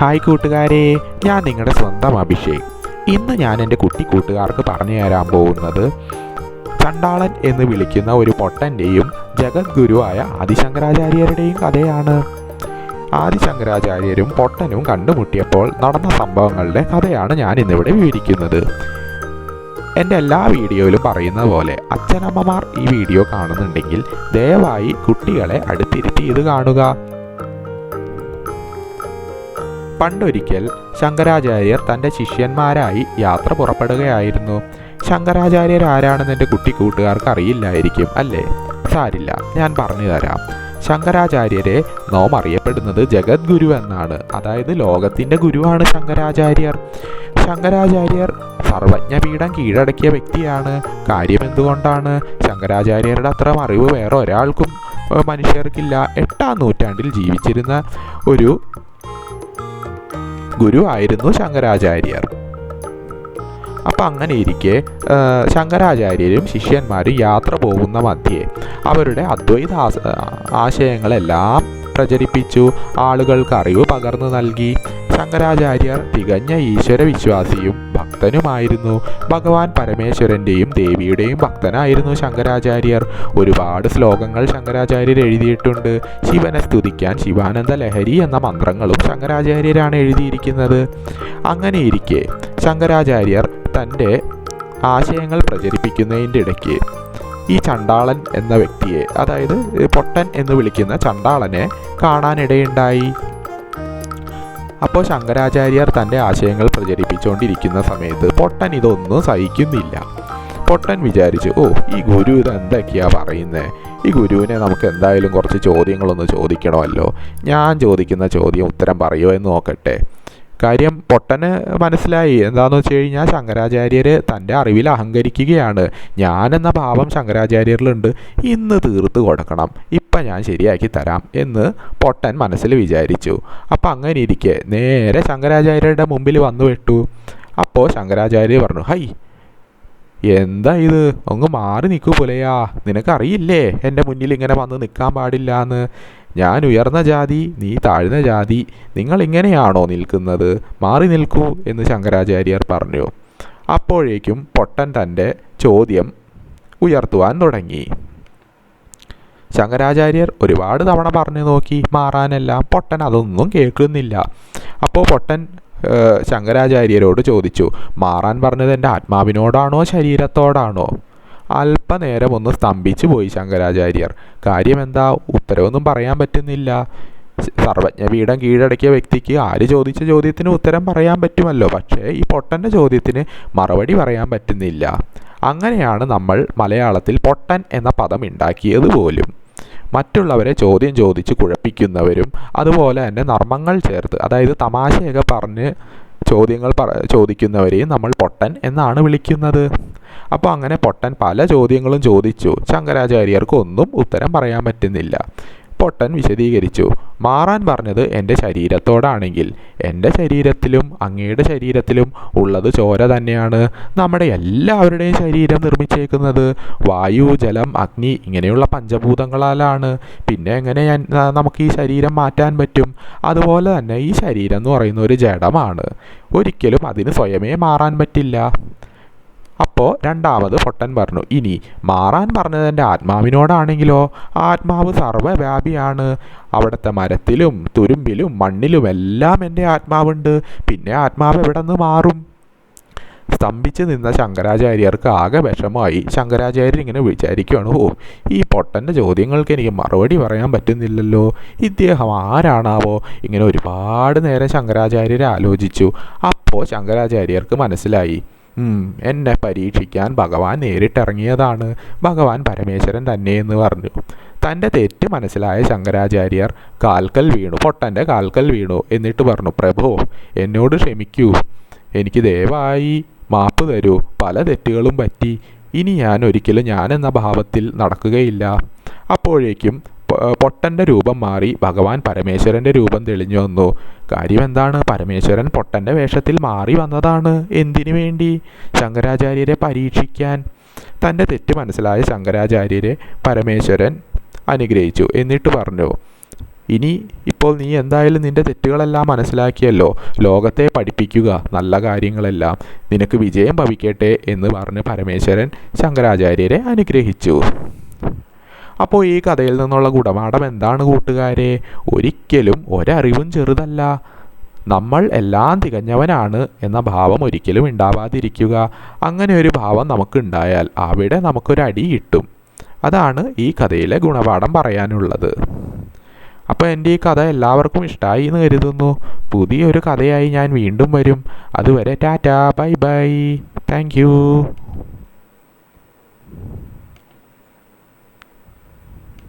Hi കൂട്ടുകാരെ ഞാൻ നിങ്ങളുടെ സ്വന്തം അഭിഷേക്. ഇന്ന് ഞാൻ എന്റെ കുട്ടി കൂട്ടുകാർക്ക് പറഞ്ഞു തരാൻ പോകുന്നത് ചണ്ടാളൻ എന്ന് വിളിക്കുന്ന ഒരു പൊട്ടന്റെയും ജഗദ്ഗുരുവായ ആദിശങ്കരാചാര്യരുടെയും കഥയാണ്. ആദിശങ്കരാചാര്യരും പൊട്ടനും കണ്ടുമുട്ടിയപ്പോൾ നടന്ന സംഭവങ്ങളുടെ കഥയാണ് ഞാൻ ഇന്നിവിടെ വിവരിക്കുന്നത്. എന്റെ എല്ലാ വീഡിയോയിലും പറയുന്ന പോലെ അച്ഛനമ്മമാർ ഈ വീഡിയോ കാണുന്നുണ്ടെങ്കിൽ ദയവായി കുട്ടികളെ അടുത്തിരുത്തി ഇത് കാണുക. പണ്ടൊരിക്കൽ ശങ്കരാചാര്യർ തന്റെ ശിഷ്യന്മാരായി യാത്ര പുറപ്പെടുകയായിരുന്നു. ശങ്കരാചാര്യർ ആരാണെന്ന് എന്റെ കുട്ടി കൂട്ടുകാർക്ക് അറിയില്ലായിരിക്കും അല്ലേ? സാരില്ല ഞാൻ പറഞ്ഞു തരാം. ശങ്കരാചാര്യരെ നോം അറിയപ്പെടുന്നത് ജഗദ്ഗുരു എന്നാണ്. അതായത് ലോകത്തിന്റെ ഗുരുവാണ് ശങ്കരാചാര്യർ. ശങ്കരാചാര്യർ സർവജ്ഞപീഠം കീഴടക്കിയ വ്യക്തിയാണ്. കാര്യം എന്തുകൊണ്ടാണ് ശങ്കരാചാര്യരുടെ അത്ര അറിവ് വേറെ ഒരാൾക്കും മനുഷ്യർക്കില്ല. എട്ടാം നൂറ്റാണ്ടിൽ ജീവിച്ചിരുന്ന ഒരു ഗുരു ആയിരുന്നു ശങ്കരാചാര്യർ. അപ്പം അങ്ങനെ ഇരിക്കെ ശങ്കരാചാര്യരും ശിഷ്യന്മാരും യാത്ര പോകുന്ന മധ്യേ അവരുടെ അദ്വൈത ആശയങ്ങളെല്ലാം പ്രചരിപ്പിച്ചു ആളുകൾക്ക് അറിവ് പകർന്നു നൽകി. ശങ്കരാചാര്യർ തികഞ്ഞ ഈശ്വര വിശ്വാസിയും ഭക്തനുമായിരുന്നു. ഭഗവാൻ പരമേശ്വരന്റെയും ദേവിയുടെയും ഭക്തനായിരുന്നു ശങ്കരാചാര്യർ. ഒരുപാട് ശ്ലോകങ്ങൾ ശങ്കരാചാര്യർ എഴുതിയിട്ടുണ്ട്. ശിവനെ സ്തുതിക്കാൻ ശിവാനന്ദ ലഹരി എന്ന മന്ത്രങ്ങളും ശങ്കരാചാര്യരാണ് എഴുതിയിരിക്കുന്നത്. അങ്ങനെയിരിക്കെ ശങ്കരാചാര്യർ തന്റെ ആശയങ്ങൾ പ്രചരിപ്പിക്കുന്നതിന്റെ ഇടയ്ക്ക് ഈ ചണ്ടാളൻ എന്ന വ്യക്തിയെ അതായത് പൊട്ടൻ എന്ന് വിളിക്കുന്ന ചണ്ടാളനെ കാണാനിടയുണ്ടായി. അപ്പോൾ ശങ്കരാചാര്യർ തന്റെ ആശയങ്ങൾ പ്രചരിപ്പിച്ചുകൊണ്ടിരിക്കുന്ന സമയത്ത് പൊട്ടൻ ഇതൊന്നും സഹിക്കുന്നില്ല. പൊട്ടൻ വിചാരിച്ചു ഓ ഈ ഗുരു ഇത് എന്തൊക്കെയാ പറയുന്നത് ഈ ഗുരുവിനെ നമുക്ക് എന്തായാലും കുറച്ച് ചോദ്യങ്ങളൊന്ന് ചോദിക്കണമല്ലോ. ഞാൻ ചോദിക്കുന്ന ചോദ്യം ഉത്തരം പറയുമോ എന്ന് നോക്കട്ടെ. കാര്യം പൊട്ടന് മനസ്സിലായി. എന്താണെന്ന് വെച്ച് കഴിഞ്ഞാൽ ശങ്കരാചാര്യർ തന്റെ അറിവിൽ അഹങ്കരിക്കുകയാണ്. ഞാനെന്ന ഭാവം ശങ്കരാചാര്യരിലുണ്ട്. ഇന്ന് തീർത്ത് കൊടുക്കണം. ഇപ്പം ഞാൻ ശരിയാക്കി തരാം എന്ന് പൊട്ടൻ മനസ്സിൽ വിചാരിച്ചു. അപ്പം അങ്ങനെ ഇരിക്കെ. നേരെ ശങ്കരാചാര്യരുടെ മുമ്പിൽ വന്നു വിട്ടു അപ്പോൾ ശങ്കരാചാര്യ പറഞ്ഞു ഹൈ എന്താ ഇത്? അങ്ങ് മാറി നിൽക്കൂ പുലയാ. നിനക്കറിയില്ലേ? എന്റെ മുന്നിൽ ഇങ്ങനെ വന്ന് നിൽക്കാൻ പാടില്ല എന്ന് ഞാൻ ഉയർന്ന ജാതി നീ താഴ്ന്ന ജാതി നിങ്ങൾ ഇങ്ങനെയാണോ നിൽക്കുന്നത്? മാറി നിൽക്കൂ എന്ന് ശങ്കരാചാര്യർ പറഞ്ഞു. അപ്പോഴേക്കും പൊട്ടൻ തന്റെ ചോദ്യം ഉയർത്തുവാൻ തുടങ്ങി. ശങ്കരാചാര്യർ ഒരുപാട് തവണ പറഞ്ഞു നോക്കി മാറാനെല്ലാം പൊട്ടൻ അതൊന്നും കേൾക്കുന്നില്ല. അപ്പോൾ പൊട്ടൻ ശങ്കരാചാര്യരോട് ചോദിച്ചു മാറാൻ പറഞ്ഞത് എന്റെ ആത്മാവിനോടാണോ ശരീരത്തോടാണോ? അല്പനേരം ഒന്ന് സ്തംഭിച്ചു പോയി ശങ്കരാചാര്യർ. കാര്യമെന്താ? ഉത്തരവൊന്നും പറയാൻ പറ്റുന്നില്ല. സർവജ്ഞപീഠം കീഴടക്കിയ വ്യക്തിക്ക് ആര് ചോദിച്ച ചോദ്യത്തിന് ഉത്തരം പറയാൻ പറ്റുമല്ലോ? പക്ഷേ ഈ പൊട്ടന്റെ ചോദ്യത്തിന് മറുപടി പറയാൻ പറ്റുന്നില്ല. അങ്ങനെയാണ് നമ്മൾ മലയാളത്തിൽ പൊട്ടൻ എന്ന പദം ഉണ്ടാക്കിയത് പോലും. മറ്റുള്ളവരെ ചോദ്യം ചോദിച്ച് കുഴപ്പിക്കുന്നവരും അതുപോലെ തന്നെ നർമ്മങ്ങൾ ചേർത്ത് അതായത് തമാശയൊക്കെ പറഞ്ഞ് ചോദ്യങ്ങൾ ചോദിക്കുന്നവരെയും നമ്മൾ പൊട്ടൻ എന്നാണ് വിളിക്കുന്നത്. അപ്പോൾ അങ്ങനെ പൊട്ടൻ പല ചോദ്യങ്ങളും ചോദിച്ചു. ശങ്കരാചാര്യർക്ക് ഒന്നും ഉത്തരം പറയാൻ പറ്റുന്നില്ല. പൊട്ടൻ വിശദീകരിച്ചു. മാറാൻ പറഞ്ഞത് എന്റെ ശരീരത്തോടാണെങ്കിൽ. എന്റെ ശരീരത്തിലും അങ്ങയുടെ ശരീരത്തിലും ഉള്ളത് ചോര തന്നെയാണ്. നമ്മുടെ എല്ലാവരുടെയും ശരീരം നിർമ്മിച്ചേക്കുന്നത് വായു ജലം അഗ്നി ഇങ്ങനെയുള്ള പഞ്ചഭൂതങ്ങളാലാണ്. പിന്നെ എങ്ങനെ ഞാൻ നമുക്ക് ഈ ശരീരം മാറ്റാൻ പറ്റും? അതുപോലെ തന്നെ ഈ ശരീരം എന്ന് പറയുന്ന ഒരു ജഡമാണ്. ഒരിക്കലും അതിന് സ്വയമേ മാറാൻ പറ്റില്ല. അപ്പോൾ രണ്ടാമത് പൊട്ടൻ പറഞ്ഞു ഇനി മാറാൻ പറഞ്ഞത് എന്റെ ആത്മാവിനോടാണെങ്കിലോ? ആത്മാവ് സർവവ്യാപിയാണ് അവിടുത്തെ മരത്തിലും തുരുമ്പിലും മണ്ണിലും എല്ലാം എന്റെ ആത്മാവുണ്ട്. പിന്നെ ആത്മാവ് എവിടെ നിന്ന് മാറും? സ്തംഭിച്ച് നിന്ന ശങ്കരാചാര്യർക്ക് ആകെ വിഷമമായി. ശങ്കരാചാര്യർ ഇങ്ങനെ വിചാരിക്കുകയാണ് ഓ ഈ പൊട്ടന്റെ ചോദ്യങ്ങൾക്ക് എനിക്ക് മറുപടി പറയാൻ പറ്റുന്നില്ലല്ലോ. ഇദ്ദേഹം ആരാണാവോ? ഇങ്ങനെ ഒരുപാട് നേരം ശങ്കരാചാര്യർ ആലോചിച്ചു. അപ്പോൾ ശങ്കരാചാര്യർക്ക് മനസ്സിലായി എന്നെ പരീക്ഷിക്കാൻ ഭഗവാൻ നേരിട്ടിറങ്ങിയതാണ്. ഭഗവാൻ പരമേശ്വരൻ തന്നെയെന്ന് പറഞ്ഞു. തന്റെ തെറ്റ് മനസ്സിലായ ശങ്കരാചാര്യർ കാൽക്കൽ വീണു പൊട്ടന്റെ കാൽക്കൽ വീണു എന്നിട്ട് പറഞ്ഞു പ്രഭു എന്നോട് ക്ഷമിക്കൂ. എനിക്ക് ദയവായി മാപ്പ് തരൂ. പല തെറ്റുകളും പറ്റി. ഇനി ഞാൻ ഒരിക്കലും ഞാൻ എന്ന ഭാവത്തിൽ നടക്കുകയില്ല. അപ്പോഴേക്കും പൊട്ടന്റെ രൂപം മാറി ഭഗവാൻ പരമേശ്വരന്റെ രൂപം തെളിഞ്ഞു വന്നു. കാര്യം എന്താണ്? പരമേശ്വരൻ പൊട്ടന്റെ വേഷത്തിൽ മാറി വന്നതാണ്. എന്തിനു വേണ്ടി? ശങ്കരാചാര്യരെ പരീക്ഷിക്കാൻ. തന്റെ തെറ്റ് മനസ്സിലായ ശങ്കരാചാര്യരെ പരമേശ്വരൻ അനുഗ്രഹിച്ചു. എന്നിട്ട് പറഞ്ഞു ഇനി ഇപ്പോൾ നീ എന്തായാലും നിന്റെ തെറ്റുകളെല്ലാം മനസ്സിലാക്കിയല്ലോ. ലോകത്തെ പഠിപ്പിക്കുക നല്ല കാര്യങ്ങളെല്ലാം. നിനക്ക് വിജയം ഭവിക്കട്ടെ എന്ന് പറഞ്ഞ് പരമേശ്വരൻ ശങ്കരാചാര്യരെ അനുഗ്രഹിച്ചു. അപ്പോൾ ഈ കഥയിൽ നിന്നുള്ള ഗുണപാഠം എന്താണ് കൂട്ടുകാരെ? ഒരിക്കലും ഒരറിവും ചെറുതല്ല. നമ്മൾ എല്ലാം തികഞ്ഞവനാണ് എന്ന ഭാവം ഒരിക്കലും ഉണ്ടാവാതിരിക്കുക. അങ്ങനെ ഒരു ഭാവം നമുക്കുണ്ടായാൽ അവിടെ നമുക്കൊരു അടി കിട്ടും. അതാണ് ഈ കഥയിലെ ഗുണപാഠം പറയാനുള്ളത്. അപ്പോൾ എന്റെ ഈ കഥ എല്ലാവർക്കും ഇഷ്ടമായി എന്ന് കരുതുന്നു. പുതിയൊരു കഥയായി ഞാൻ വീണ്ടും വരും. അതുവരെ ടാറ്റാ ബൈ ബൈ. താങ്ക്